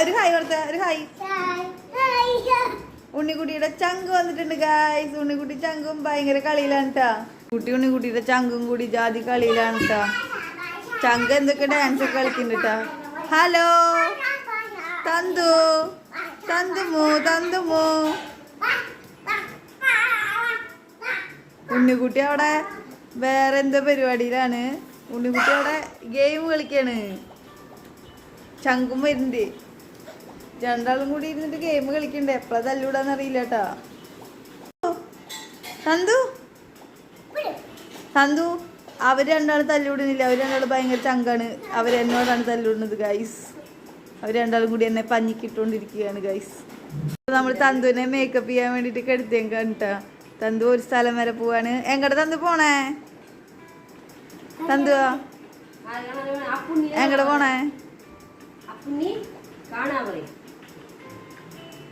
ഒരു ഹായ് കൊടുത്ത ഒരു ഹായ്. ഉണ്ണിക്കുട്ടിയുടെ ചങ്ക് വന്നിട്ടുണ്ട് ഗായ്സ് ഉണ്ണിക്കുട്ടി ചങ്കും ഭയങ്കര കളിയിലാണ് ട്ടാ. കുട്ടി ഉണ്ണിക്കുട്ടിയുടെ ചങ്കും കൂടി ജാതി കളിയിലാണ് ട്ടാ. ചങ്ക് എന്തൊക്കെ ഡാൻസ് ഒക്കെ കളിക്കുന്നുണ്ട് ഹലോ. തന്തു. തന്തുമോ തന്തുമോ. ഉണ്ണിക്കുട്ടി അവിടെ വേറെ എന്തോ പരിപാടിയിലാണ്. ഉണ്ണിക്കുട്ടി അവിടെ ഗെയിം കളിക്കാണ്. ചങ്കും വരുന്നുണ്ട്. രണ്ടാളും കൂടി ഇരുന്നിട്ട് ഗെയിം കളിക്കണ്ടേ? എപ്പോഴാ തല്ലൂടാന്ന് അറിയില്ല കേട്ടാ തന്തു തന്തു അവർ രണ്ടാളും തല്ലുവിടുന്നില്ല അവർ രണ്ടാളും ഭയങ്കര ചങ്കാണ്. അവർ എന്നോടാണ് തല്ലുവിടുന്നത് ഗൈസ് അവർ രണ്ടാളും കൂടി എന്നെ പഞ്ഞിക്കിട്ടുകൊണ്ടിരിക്കുകയാണ് ഗൈസ് നമ്മൾ തന്തുവിനെ മേക്കപ്പ് ചെയ്യാൻ വേണ്ടിട്ട് കെടുത്തേം കണ്ടിട്ടാ തന്തു ഒരു സ്ഥലം വരെ പോവാണ്. എങ്ങടെ തന്തു പോണേ? തന്തുവാ? എങ്ങടെ പോണേ? അപ്പുണ്ണി കാണാ പറയും.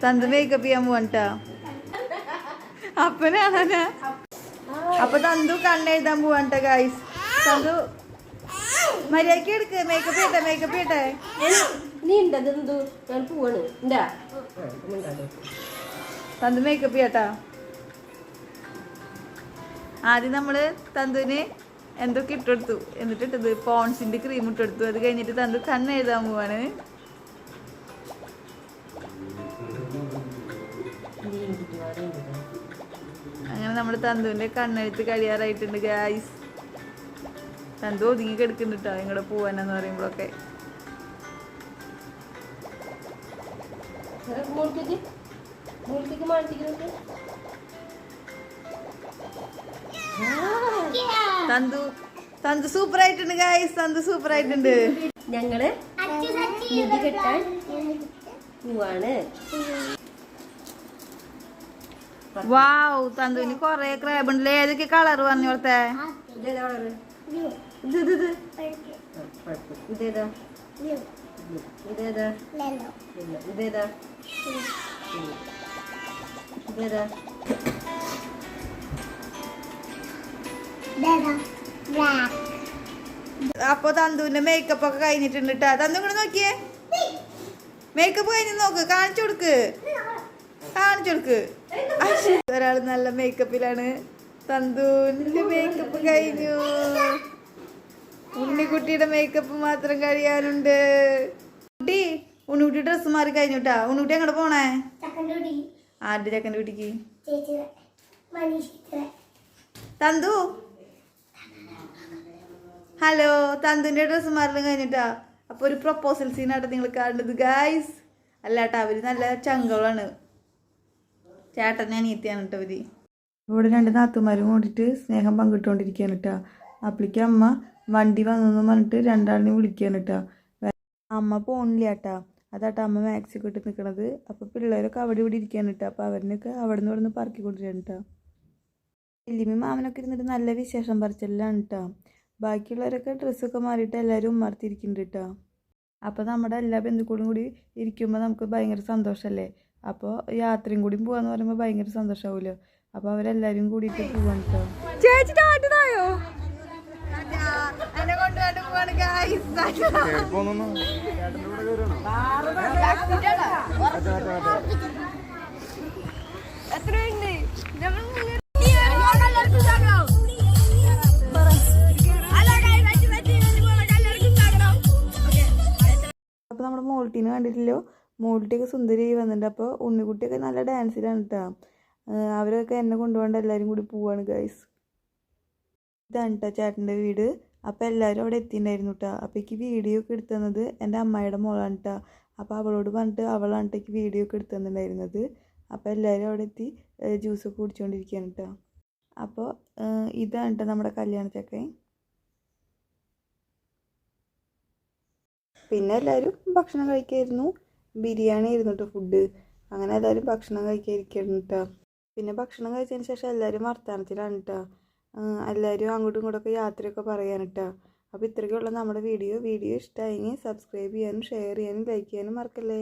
തന്തു മേക്കപ്പ് ചെയ്യാൻ പോവാണ്ടാ അപ്പനാണാ അപ്പൊ തന്തു കണ്ണെഴുതാൻ പോവാണ്ട ഗായ്സ് തന്തു മര്യാദയ്ക്ക് എടുക്ക്. മേക്കപ്പ് ചെയ്യട്ടെ മേക്കപ്പ് ചെയ്യട്ടെ. നീ ഞാൻ പോവാണ്. തന്തു മേക്കപ്പ് ചെയ്യട്ടാ. ആദ്യം നമ്മൾ തന്തുവിന് എന്തൊക്കെ ഇട്ടെടുത്തു? എന്നിട്ട് ഇട്ടത് പോൺസിന്റെ ക്രീം ഇട്ടെടുത്തു. അത് കഴിഞ്ഞിട്ട് തന്തു കണ്ണെഴുതാൻ പോവാണ്. നമ്മൾ തന്തുവിന്റെ കണ്ണെടുത്ത് കഴിയാറായിട്ടുണ്ട് ഗായ്സ് തന്തു ഒതുങ്ങി കിടക്കുന്നുണ്ട് കേട്ടോ ഇങ്ങോട്ട് പോവാനെന്ന് പറയുമ്പോഴൊക്കെ. തന്തു തന്തു സൂപ്പർ ആയിട്ടുണ്ട് ഗായ്സ് തന്തു സൂപ്പർ ആയിട്ടുണ്ട് ഞങ്ങൾ കെട്ടാൻ പോവാണ്. വാവ് തന്തുവിന് കൊറേ ക്രാബ് ഉണ്ടല്ലേ ഏതൊക്കെ കളർ പറഞ്ഞു കൊടുത്തേ? ഇതേതാ. ഇതേതാ ഇതേതാ? ഇതേതാ അപ്പൊ തന്തുവിന്റെ മേക്കപ്പ് ഒക്കെ കഴിഞ്ഞിട്ടുണ്ട് കേട്ടാ തന്തു ഇങ്ങോട്ട് നോക്കിയേ. മേക്കപ്പ് കഴിഞ്ഞ് നോക്ക്. കാണിച്ചു കൊടുക്ക്. കാണിച്ചു ഒരാൾ ഒരാൾ നല്ല മേക്കപ്പിലാണ് തന്തുവിന്റെ മേക്കപ്പ് കഴിഞ്ഞു. ഉണ്ണിക്കുട്ടിയുടെ മേക്കപ്പ് മാത്രം കഴിയാനുണ്ട്. കുട്ടി ഉണ്ണിക്കുട്ടി ഡ്രസ്സ് മാറി കഴിഞ്ഞുട്ടാ. ഉണ്ണിക്കുട്ടി അങ്ങോട്ട് പോണേ? ആരുടെ ചക്കന്റെ കുട്ടിക്ക് തന്തു? ഹലോ തന്തുവിന്റെ ഡ്രസ്സ് മാറലും കഴിഞ്ഞിട്ടാ. അപ്പൊ ഒരു പ്രപ്പോസൽ സീനാട്ടോ നിങ്ങൾ കാണുന്നത് ഗായ്സ് അല്ലാട്ടാ അവർ നല്ല ചങ്കളാണ് ചേട്ടൻ ഞാൻ അനിയത്തിയാണ് കേട്ടോ വിധി ഇവിടെ രണ്ട് നാത്തുമാരും കൂടിയിട്ട് സ്നേഹം പങ്കിട്ടുകൊണ്ടിരിക്കുകയാണ് കേട്ടോ. അപ്പളിക്ക് അമ്മ വണ്ടി വന്നെന്ന് പറഞ്ഞിട്ട് രണ്ടാളിനെ വിളിക്കുകയാണ് കേട്ടോ. അമ്മ പോണില്ല കേട്ടോ. അതാട്ടോ അമ്മ മാക്സി ഇട്ട് നിൽക്കണത് അപ്പോൾ പിള്ളേരൊക്കെ അവിടെ ഇവിടെ ഇരിക്കുകയാണ് കേട്ടോ. അപ്പോൾ അവരിനൊക്കെ അവിടെ നിന്ന് ഇവിടെ നിന്ന് പറക്കിക്കൊണ്ടിരിക്കുകയാണ് കേട്ടോ. വല്യമ്മ മാമനൊക്കെ ഇരുന്നിട്ട് നല്ല വിശേഷം പറിച്ചെല്ലാം കേട്ടോ. ബാക്കിയുള്ളവരൊക്കെ ഡ്രസ്സൊക്കെ മാറിയിട്ട് എല്ലാവരും ഉമ്മർത്തിരിക്കുന്നുണ്ട് കേട്ടോ. അപ്പോൾ നമ്മുടെ എല്ലാ ബന്ധുക്കളും കൂടി ഇരിക്കുമ്പോൾ നമുക്ക് ഭയങ്കര സന്തോഷമല്ലേ? അപ്പോൾ യാത്രയും കൂടി പോകാന്ന് പറയുമ്പോൾ ഭയങ്കര സന്തോഷമാവുമല്ലോ അപ്പോൾ അവരെല്ലാവരും കൂടിയിട്ട് പോവാണ് എത്രയുണ്ട്? അപ്പോൾ നമ്മുടെ മോൾട്ടീനെ കണ്ടിട്ടില്ലോ? മോൾട്ടിയൊക്കെ സുന്ദരിയായി വന്നിട്ടുണ്ട് അപ്പോൾ ഉണ്ണിക്കുട്ടിയൊക്കെ നല്ല ഡാൻസിലാണ് കേട്ടോ അവരൊക്കെ എന്നെ കൊണ്ടുപോകേണ്ട എല്ലാവരും കൂടി പോവാണ് ഗൈസ് ഇതാണ് കേട്ടോ ചേട്ടന്റെ വീട്. അപ്പോൾ എല്ലാവരും അവിടെ എത്തിയിട്ടുണ്ടായിരുന്നു കേട്ടോ അപ്പോൾ എനിക്ക് വീഡിയോ ഒക്കെ എടുത്തു തന്നത് എന്റെ അമ്മയുടെ മോളാണ് കേട്ടോ അപ്പോൾ അവളോട് പറഞ്ഞിട്ട് അവളാണ് കേട്ടോ വീഡിയോ ഒക്കെ എടുത്തു തന്നിട്ടുണ്ടായിരുന്നത് അപ്പോൾ എല്ലാവരും അവിടെ എത്തി ജ്യൂസൊക്കെ കുടിച്ചുകൊണ്ടിരിക്കുകയാണ് കേട്ടോ അപ്പോൾ ഇതാണ് കേട്ടോ നമ്മുടെ കല്യാണത്തൊക്കെ പിന്നെ എല്ലാവരും ഭക്ഷണം കഴിക്കായിരുന്നു. ബിരിയാണി ആയിരുന്നു കേട്ടോ ഫുഡ് അങ്ങനെ എല്ലാവരും ഭക്ഷണം കഴിക്കാതിരിക്കണം കേട്ടോ പിന്നെ ഭക്ഷണം കഴിച്ചതിന് ശേഷം എല്ലാവരും വർത്തമാനത്തിലാണ് കേട്ടോ എല്ലാവരും അങ്ങോട്ടും ഇങ്ങോട്ടൊക്കെ യാത്രയൊക്കെ പറയാൻ കേട്ടോ അപ്പോൾ ഇത്രയൊക്കെയുള്ള നമ്മുടെ വീഡിയോ. വീഡിയോ ഇഷ്ടമായെങ്കിൽ സബ്സ്ക്രൈബ് ചെയ്യാനും ഷെയർ ചെയ്യാനും ലൈക്ക് ചെയ്യാനും മറക്കല്ലേ?